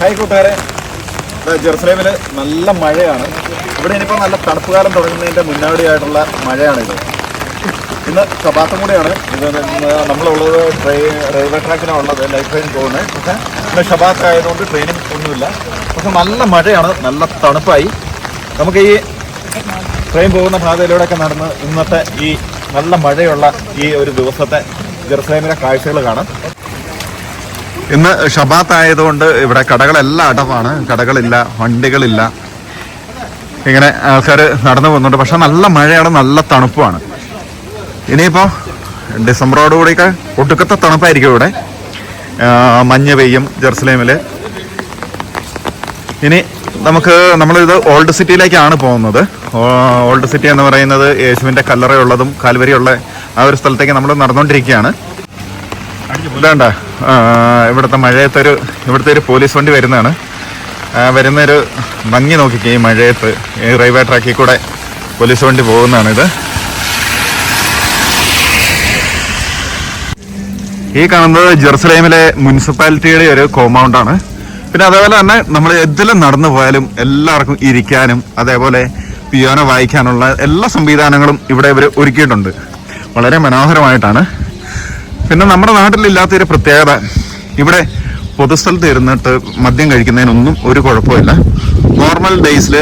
Hi കൂട്ടുകാരെ. ജെറുസലേമിൽ നല്ല മഴയാണ്. ഇവിടെ ഇനിയിപ്പോൾ നല്ല തണുപ്പ് കാലം തുടങ്ങുന്നതിന്റെ മുന്നോടിയായിട്ടുള്ള മഴയാണിത്. ഇന്ന് ശബാത്തും കൂടിയാണ്. ഇത് നമ്മളുള്ളത് ട്രെയിൻ റെയിൽവേ ട്രാക്കിനാണ് ഉള്ളത് ലൈഫ് ലൈൻ പോകുന്നത്. പക്ഷേ ഇന്ന് ഷബാത്ത് ആയതുകൊണ്ട് ട്രെയിനും ഒന്നുമില്ല. പക്ഷെ നല്ല മഴയാണ്. നല്ല തണുപ്പായി. നമുക്ക് ഈ ട്രെയിൻ പോകുന്ന പാതയിലൂടെയൊക്കെ നടന്ന് ഇന്നത്തെ ഈ നല്ല മഴയുള്ള ഈ ഒരു ദിവസത്തെ ജെറുസലേമിലെ കാഴ്ചകൾ കാണാം. ഇന്ന് ഷബാത്ത് ആയതുകൊണ്ട് ഇവിടെ കടകളെല്ലാം അടവാണ്. കടകളില്ല വണ്ടികളില്ല. ഇങ്ങനെ ആൾക്കാർ നടന്നു പോകുന്നുണ്ട്. പക്ഷെ നല്ല മഴയാണ് നല്ല തണുപ്പുമാണ് ഇനിയിപ്പോൾ ഡിസംബറോടുകൂടിയൊക്കെ ഒടുക്കത്തെ തണുപ്പായിരിക്കും ഇവിടെ. മഞ്ഞ് പെയ്യും ജെറുസലേമിൽ ഇനി നമുക്ക് നമ്മളിത് ഓൾഡ് സിറ്റിയിലേക്കാണ് പോകുന്നത്. ഓൾഡ് സിറ്റി എന്ന് പറയുന്നത് യേശുവിന്റെ കല്ലറയുള്ളതും കാൽവരിയുള്ള ആ ഒരു സ്ഥലത്തേക്ക് നമ്മൾ നടന്നുകൊണ്ടിരിക്കുകയാണ്. ഇതാണ്ട. ഇവിടുത്തെ മഴയത്തെ ഒരു ഇവിടുത്തെ ഒരു പോലീസ് വണ്ടി വരുന്നതാണ്. വരുന്നൊരു ഭംഗി നോക്കിക്കേ ഈ മഴയത്ത്. ഈ റെയിൽവേ ട്രാക്കിൽ കൂടെ പോലീസ് വണ്ടി പോകുന്നതാണ് ഇത് ഈ കാണുന്നത് ജെറുസലേമിലെ മുനിസിപ്പാലിറ്റിയുടെ ഒരു കോമ്പൗണ്ടാണ്. പിന്നെ അതേപോലെ തന്നെ നമ്മൾ എന്തിലും നടന്നു പോയാലും എല്ലാവർക്കും ഇരിക്കാനും അതേപോലെ പിയാനോ വായിക്കാനുള്ള എല്ലാ സംവിധാനങ്ങളും ഇവിടെ ഇവർ ഒരുക്കിയിട്ടുണ്ട്. വളരെ മനോഹരമായിട്ടാണ്. പിന്നെ നമ്മുടെ നാട്ടിലില്ലാത്ത ഒരു പ്രത്യേകത ഇവിടെ പൊതുസ്ഥലത്ത് ഇരുന്നിട്ട് മദ്യം കഴിക്കുന്നതിനൊന്നും ഒരു കുഴപ്പമില്ല. നോർമൽ ഡേയ്സിൽ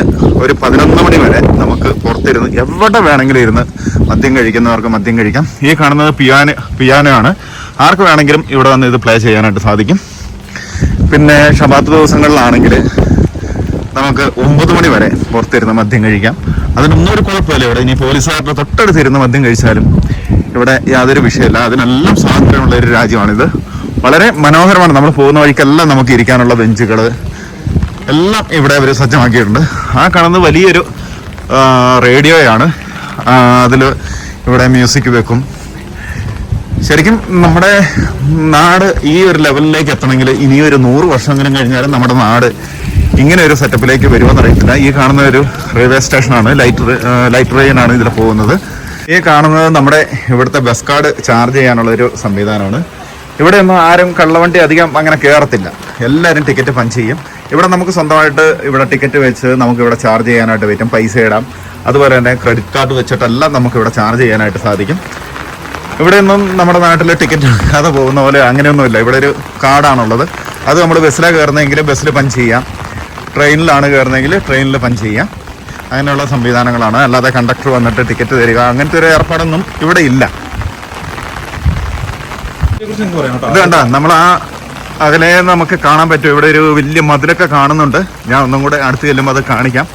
ഒരു പതിനൊന്ന് മണി വരെ നമുക്ക് പുറത്തിരുന്ന് എവിടെ വേണമെങ്കിലും ഇരുന്ന് മദ്യം കഴിക്കുന്നവർക്ക് മദ്യം കഴിക്കാം. ഈ കാണുന്നത് പിയാനോ പിയാനോ ആണ്. ആർക്ക് വേണമെങ്കിലും ഇവിടെ വന്ന് ഇത് പ്ലേ ചെയ്യാനായിട്ട് സാധിക്കും. പിന്നെ ഷബാത്ത് ദിവസങ്ങളിലാണെങ്കിൽ നമുക്ക് ഒമ്പത് മണി വരെ പുറത്തിരുന്ന് മദ്യം കഴിക്കാം. അതിനൊന്നും ഒരു കുഴപ്പമില്ല ഇവിടെ. ഇനി പോലീസുകാരുടെ തൊട്ടടുത്തിരുന്ന് മദ്യം കഴിച്ചാലും ഇവിടെ യാതൊരു വിഷയമില്ല. അതിനെല്ലാം സ്വാതന്ത്ര്യമുള്ള ഒരു രാജ്യമാണിത്. വളരെ മനോഹരമാണ് നമ്മൾ പോകുന്ന വഴിക്കെല്ലാം നമുക്ക് ഇരിക്കാനുള്ള ബെഞ്ചുകൾ എല്ലാം ഇവിടെ അവർ സജ്ജമാക്കിയിട്ടുണ്ട്. ആ കാണുന്നത് വലിയൊരു റേഡിയോയാണ്. അതിൽ ഇവിടെ മ്യൂസിക് വെക്കും. ശരിക്കും നമ്മുടെ നാട് ഈ ഒരു ലെവലിലേക്ക് എത്തണമെങ്കിൽ ഇനി ഒരു നൂറ് വർഷമെങ്കിലും കഴിഞ്ഞാലും നമ്മുടെ നാട് ഇങ്ങനെ ഒരു സെറ്റപ്പിലേക്ക് വരുമെന്നറിയത്തില്ല ഈ കാണുന്ന ഒരു റെയിൽവേ സ്റ്റേഷനാണ് ലൈറ്റ് ലൈറ്റ് ട്രെയിനാണ് ഇതിൽ പോകുന്നത്. ഈ കാണുന്നത് നമ്മുടെ ഇവിടുത്തെ ബസ് കാർഡ് ചാർജ് ചെയ്യാനുള്ള ഒരു സംവിധാനമാണ്. ഇവിടെ ഒന്നും ആരും കള്ളവണ്ടി അധികം അങ്ങനെ കയറത്തില്ല എല്ലാവരും ടിക്കറ്റ് പഞ്ച് ചെയ്യും. ഇവിടെ നമുക്ക് സ്വന്തമായിട്ട് ഇവിടെ ടിക്കറ്റ് വെച്ച് നമുക്ക് ഇവിടെ ചാർജ് ചെയ്യാനായിട്ട് പറ്റും. പൈസ ഇടാം. അതുപോലെ തന്നെ ക്രെഡിറ്റ് കാർഡ് വെച്ചിട്ടെല്ലാം നമുക്ക് ഇവിടെ ചാർജ് ചെയ്യാനായിട്ട് സാധിക്കും. ഇവിടെ ഒന്നും നമ്മുടെ നാട്ടിൽ ടിക്കറ്റ് എടുക്കാതെ പോകുന്ന പോലെ അങ്ങനെയൊന്നുമില്ല ഇവിടെ ഒരു കാർഡാണുള്ളത് അത് നമ്മൾ ബസ്സിലാണ് കയറുന്നതെങ്കിൽ ബസ്സിൽ പഞ്ച് ചെയ്യാം. ട്രെയിനിലാണ് കയറുന്നതെങ്കിൽ ട്രെയിനിൽ പഞ്ച് ചെയ്യാം. അങ്ങനെയുള്ള സംവിധാനങ്ങളാണ്. അല്ലാതെ കണ്ടക്ടർ വന്നിട്ട് ടിക്കറ്റ് തരിക അങ്ങനത്തെ ഒരു ഏർപ്പാടൊന്നും ഇവിടെ ഇല്ല. ഇത് കണ്ട നമ്മൾ ആ അകലെ നമുക്ക് കാണാൻ പറ്റും. ഇവിടെ ഒരു വലിയ മതിലൊക്കെ കാണുന്നുണ്ട്. ഞാൻ ഒന്നും കൂടെ അടുത്ത് ചെല്ലുമ്പോൾ അത് കാണിക്കാം.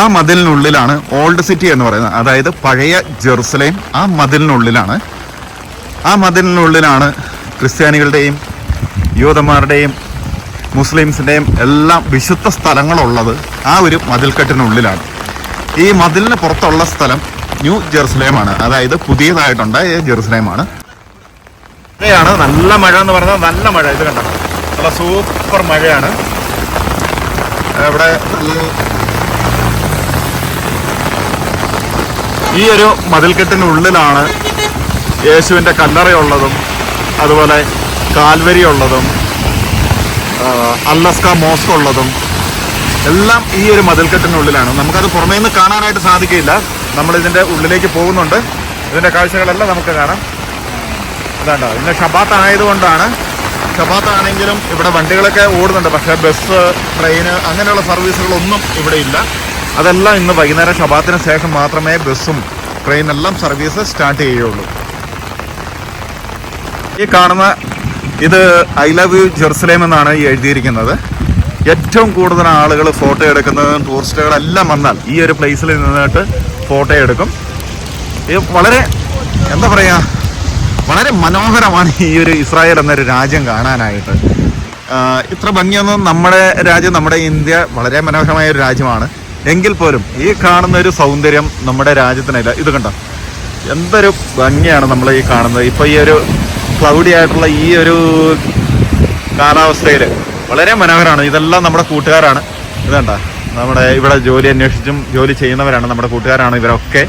ആ മതിലിനുള്ളിലാണ് ഓൾഡ് സിറ്റി എന്ന് പറയുന്നത്. അതായത് പഴയ ജെറുസലേം ആ മതിലിനുള്ളിലാണ്. ആ മതിലിനുള്ളിലാണ് ക്രിസ്ത്യാനികളുടെയും യൂതന്മാരുടെയും മുസ്ലിംസിന്റെയും എല്ലാം വിശുദ്ധ സ്ഥലങ്ങളുള്ളത് ആ ഒരു മതിൽക്കെട്ടിനുള്ളിലാണ്. ഈ മതിലിന് പുറത്തുള്ള സ്ഥലം ന്യൂ ജെറുസലേമാണ്. അതായത് പുതിയതായിട്ടുണ്ടായ ജെറുസലേമാണ്. മഴയാണ്. നല്ല മഴ എന്ന് പറഞ്ഞാൽ നല്ല മഴ. ഇത് കണ്ടോ? നല്ല സൂപ്പർ മഴയാണ്. ഇവിടെ ഈ ഒരു മതിൽക്കെട്ടിനുള്ളിലാണ് യേശുവിന്റെ കല്ലറയുള്ളതും അതുപോലെ കാൽവരി ഉള്ളതും ആ, അല്ലസ്ക മോസ്ക് ഉള്ളതും എല്ലാം ഈ ഒരു മതിൽക്കെട്ടിനുള്ളിലാണ്. നമുക്കത് പുറമേ നിന്ന് കാണാനായിട്ട് സാധിക്കില്ല. നമ്മൾ ഇതിന്റെ ഉള്ളിലേക്ക് പോകുന്നുണ്ട്. ഇതിന്റെ കാഴ്ചകളെല്ലാം നമുക്ക് കാണാം. അതാണ്ടോ ഇതിന്റെ ഷബാത്ത് ആയതുകൊണ്ടാണ്. ഷബാത്ത് ആണെങ്കിലും ഇവിടെ വണ്ടികളൊക്കെ ഓടുന്നുണ്ട്. പക്ഷേ ബസ് ട്രെയിന് അങ്ങനെയുള്ള സർവീസുകളൊന്നും ഇവിടെ ഇല്ല. അതെല്ലാം ഇന്ന് വൈകുന്നേരം ഷബാത്തിന് ശേഷം മാത്രമേ ബസ്സും ട്രെയിനെല്ലാം സർവീസ് സ്റ്റാർട്ട് ചെയ്യുകയുള്ളൂ. ഈ കാണുന്ന ഇത് ഐ ലവ് യു ജെറുസലേം എന്നാണ് എഴുതിയിരിക്കുന്നത്. ഏറ്റവും കൂടുതൽ ആളുകൾ ഫോട്ടോ എടുക്കുന്നതും ടൂറിസ്റ്റുകളെല്ലാം വന്നാൽ ഈ ഒരു പ്ലേസിൽ നിന്നിട്ട് ഫോട്ടോ എടുക്കും. ഇത് വളരെ എന്താ പറയുക വളരെ മനോഹരമാണ് ഈ ഒരു ഇസ്രായേൽ എന്നൊരു രാജ്യം കാണാനായിട്ട്. ഇത്ര ഭംഗിയൊന്നും നമ്മുടെ രാജ്യം നമ്മുടെ ഇന്ത്യ വളരെ മനോഹരമായ ഒരു രാജ്യമാണ്. എങ്കിൽ പോലും ഈ കാണുന്ന ഒരു സൗന്ദര്യം നമ്മുടെ രാജ്യത്തിനില്ല. ഇത് കണ്ടോ? എന്തൊരു ഭംഗിയാണ് നമ്മൾ ഈ കാണുന്നത്. ഇപ്പോൾ ഈ ഒരു ക്ലൗഡി ആയിട്ടുള്ള ഈ ഒരു കാലാവസ്ഥയിൽ വളരെ മനോഹരമാണ് ഇതെല്ലാം നമ്മുടെ കൂട്ടുകാരാണ്. ഇത് കണ്ടോ നമ്മുടെ ഇവിടെ ജോലി അന്വേഷിച്ചും ജോലി ചെയ്യുന്നവരാണ് നമ്മുടെ കൂട്ടുകാരാണ് ഇവരൊക്കെ.